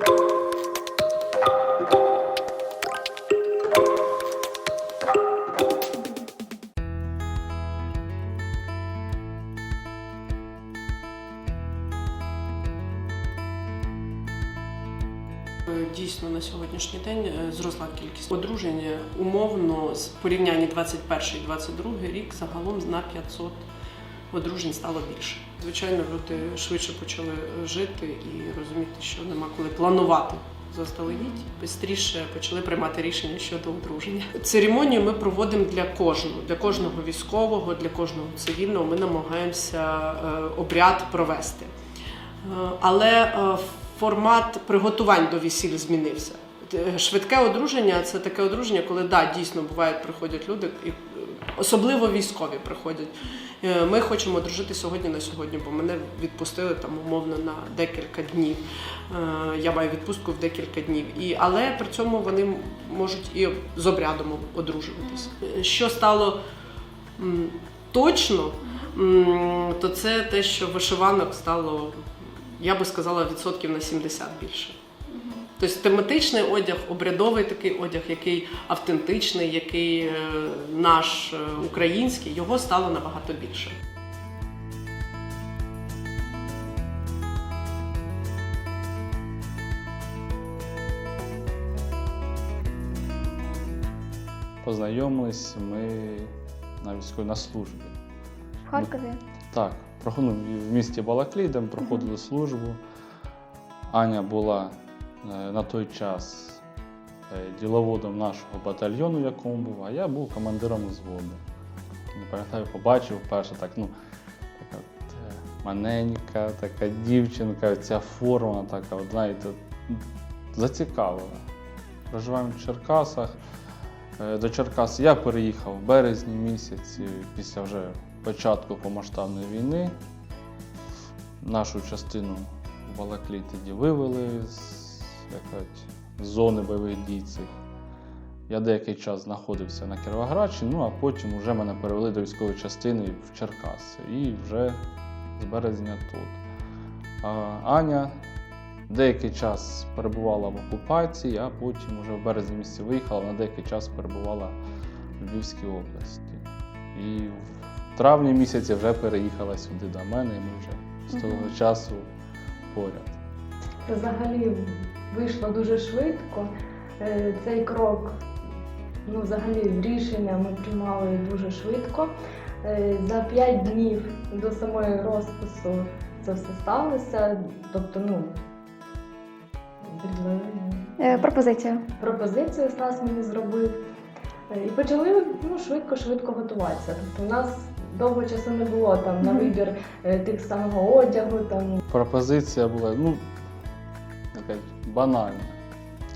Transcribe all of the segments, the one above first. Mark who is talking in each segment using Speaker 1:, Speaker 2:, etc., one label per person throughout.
Speaker 1: Е, Дійсно, на сьогоднішній день е, зросла кількість одружень умовно з порівняння 21-22 рік загалом на 500 одружень стало більше. Звичайно, люди швидше почали жити і розуміти, що нема коли планувати заздалегідь. Бистріше почали приймати рішення щодо одруження. Церемонію ми проводимо для кожного, для кожного військового, для кожного цивільного. Ми намагаємося е, обряд провести. Е, Але е, формат приготувань до весіль змінився. Швидке одруження це таке одруження, коли да, дійсно бувають, приходять люди, і особливо військові приходять. Е, Ми хочемо одружити сьогодні на сьогодні, бо мене відпустили там умовно на декілька днів. Е, Я маю відпустку в декілька днів. І, але при цьому вони можуть і з обрядом одружуватися. Що стало точно, то це те, що вишиванок стало, я би сказала, відсотків на 70 більше. Тобто тематичний одяг, обрядовий такий одяг, який автентичний, який е, наш е, український, його стало набагато більше.
Speaker 2: Познайомились ми на військовій на службі.
Speaker 3: В Харкові.
Speaker 2: Так, проходили в місті Балаклій, де ми проходили службу. Аня була на той час е, діловодом нашого батальйону, в якому був, а я був командиром взводу. Не пам'ятаю, побачив вперше так, ну, така от, е, маненька, така дівчинка, ця форма така, от, знаєте, зацікавила. Проживаємо в Черкасах. Е, До Черкас я переїхав в березні місяці після вже початку повномасштабної війни. Нашу частину в Балаклій тоді вивели з, як кажуть, зони бойових дій цих. Я деякий час знаходився на Кіровоградщині, ну а потім вже мене перевели до військової частини в Черкаси. І вже з березня тут. А Аня деякий час перебувала в окупації, а потім вже в березні місяці виїхала, на деякий час перебувала в Львівській області. І в травні місяці вже переїхала сюди до мене, і ми вже з того часу поряд.
Speaker 4: Взагалі вийшло дуже швидко. Е, Цей крок, ну, взагалі, рішення ми приймали дуже швидко. Е, За п'ять днів до самої розпису це все сталося. Тобто, ну,
Speaker 3: Е, пропозиція.
Speaker 4: пропозицію Стас мені зробив. І почали ну, швидко-швидко готуватися. Тобто, у нас довго часу не було там на вибір тих самого одягу, там
Speaker 2: Пропозиція була ну, така банальна.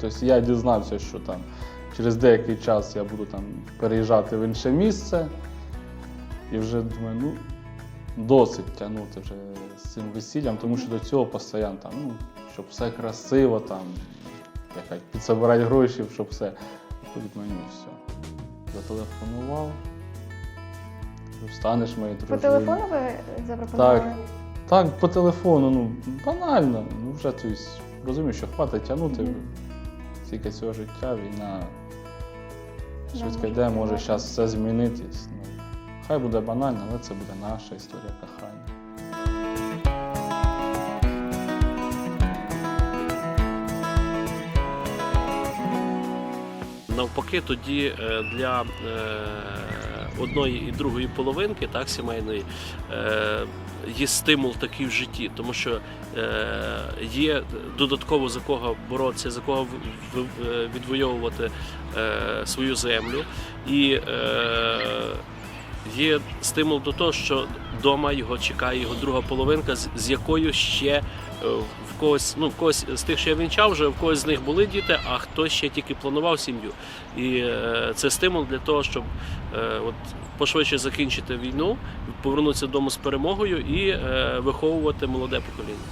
Speaker 2: Тобто я дізнався, що там через деякий час я буду там переїжджати в інше місце. І вже думаю, ну, досить тягнути вже з цим весіллям, тому що до цього постійно там, ну, щоб все красиво, там, якась підсобирати гроші, щоб все. Виходить мені все. Зателефонував. Встанеш моєю
Speaker 3: По
Speaker 2: дружиною.
Speaker 3: телефону ви запропонували?
Speaker 2: Так. Так, по телефону, ну банально. Ну вже то розумію, що хватить тягнути
Speaker 3: Мгм.
Speaker 2: тільки цього життя, війна швидко йде, може зараз все змінитись. Ну, хай буде банально, але це буде наша історія кохання.
Speaker 5: Навпаки, тоді е, для е, одної і другої половинки, так, сімейної, е, є стимул такий в житті, тому що е, є додатково за кого боротися, за кого е, відвоювати свою землю. І є стимул до того, що вдома його чекає його друга половинка, з, якою ще е, в когось, ну в когось з тих, що я вінчав, вже в когось з них були діти, а хтось ще тільки планував сім'ю. І е, це стимул для того, щоб е, от пошвидше закінчити війну, повернутися додому з перемогою і виховувати молоде покоління.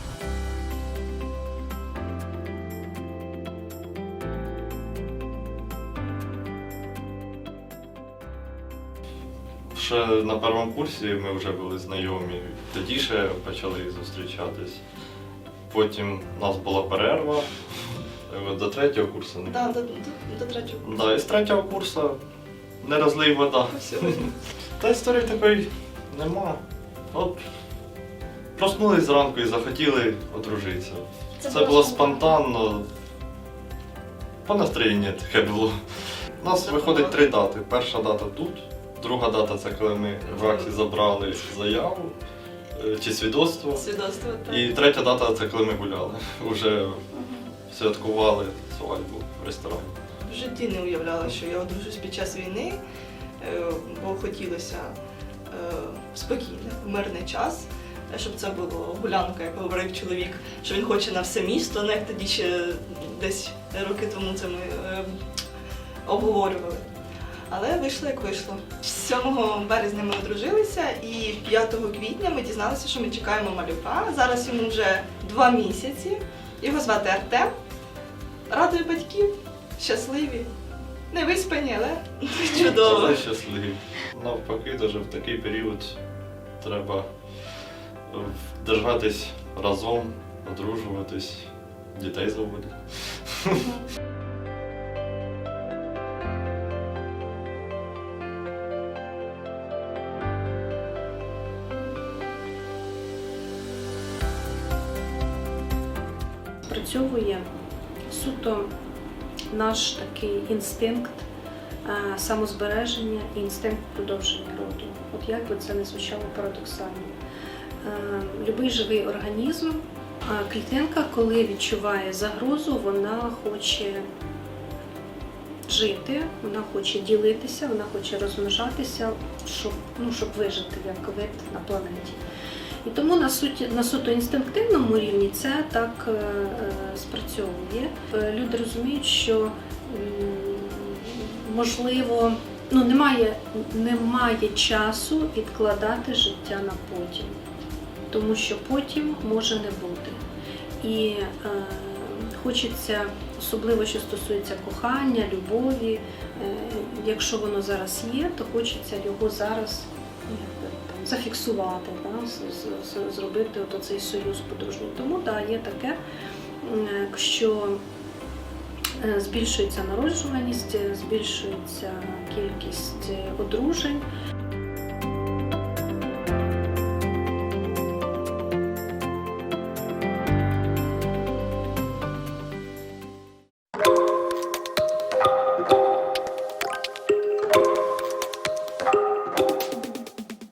Speaker 6: Ще на першому курсі ми вже були знайомі. Тоді ще почали зустрічатись. Потім у нас була перерва, до третього курсу.
Speaker 7: Да, до, до, до третього.
Speaker 6: Да, і з третього курсу не розлий вода. Та історії такої нема. От проснулись зранку і захотіли одружитися. Це, було спонтанно. По настроєнню таке було. У нас виходить три дати. Перша дата тут, друга дата це коли ми в АКСі забрали заяву е, чи свідоцтво.
Speaker 7: Свідоцтво, так.
Speaker 6: І третя дата це коли ми гуляли. Уже святкували свадьбу в ресторані.
Speaker 7: В житті не уявляла, що я одружусь під час війни, е, бо хотілося е, спокійно, в мирний час, е, щоб це було гулянка, як говорив чоловік, що він хоче на все місто, не як тоді ще десь роки тому це ми е, обговорювали. Але вийшло як вийшло. 7 березня ми одружилися, і 5 квітня ми дізналися, що ми чекаємо малюка. Зараз йому вже два місяці. Його звати Артем. Радує батьків, щасливі, не виспані, але чудово.
Speaker 6: Завжди щасливі. Навпаки, навіть в такий період треба е, держатись разом, одружуватись, дітей заводити.
Speaker 8: Спрацьовує суто наш такий інстинкт е, самозбереження і інстинкт продовження роду. От як би це не звучало парадоксально. Е, Любий живий організм, а клітинка, коли відчуває загрозу, вона хоче жити, вона хоче ділитися, вона хоче розмножатися, щоб, ну, щоб вижити як вид на планеті. І тому на суті на суто інстинктивному рівні це так е, е, спрацьовує. Е, Люди розуміють, що можливо ну, немає, немає часу відкладати життя на потім, тому що потім може не бути. І е, хочеться, особливо що стосується кохання, любові, е, якщо воно зараз є, то хочеться його зараз зафіксувати, да, зробити от цей союз подружній. Тому да, є таке, що е, збільшується народжуваність, е, збільшується кількість е, одружень.